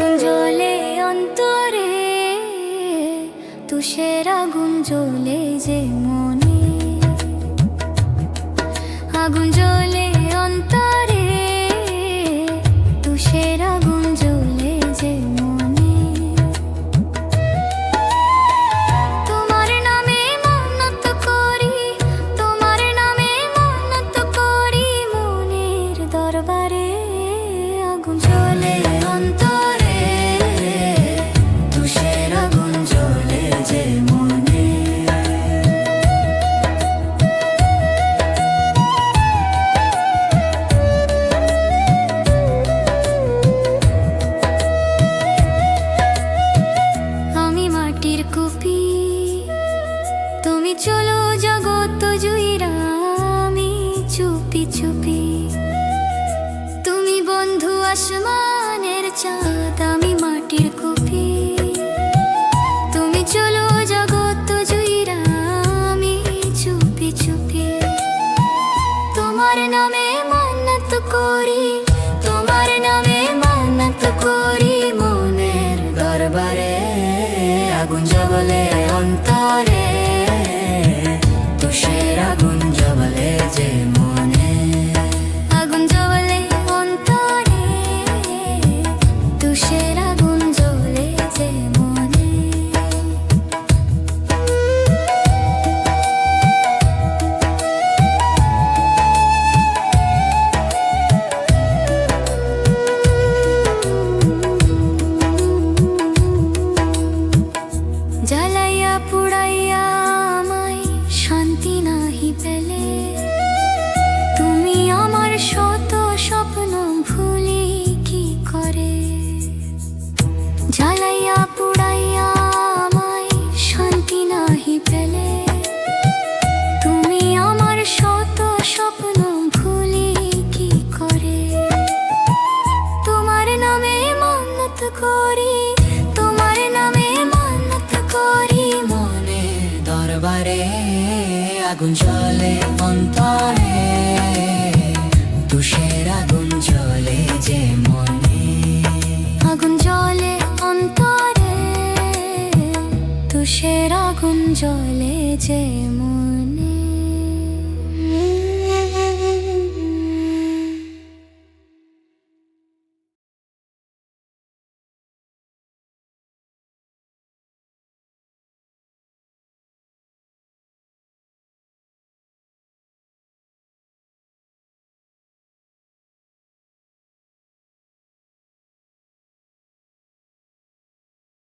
আগুন অন্তরে তুষের আগুন জ্বলে তুমি চলো জগৎ জুইরা, আমি চুপি চুপি। তুমি বন্ধু আসমানের চাঁদ, আমি মাটির কুপি। তুমি চলো জগৎ জুইরা, আমি চুপি চুপি। তোমার নামে মান্নত করি, তোমার নামে মান্নত করি মনের দরবারে। আগুন জবলে জ্বালাইয়া পুড়াইয়া আমায় শান্তি নাহি পেলে। তুমি আমার শত স্বপ্ন ভুলি কি করে? তোমার নামে মান্নত করি, তোমার নামে মান্নত করি। মনে দরবারে আগুন জ্বলে, অন্তরে তুষের আগুন যে মন?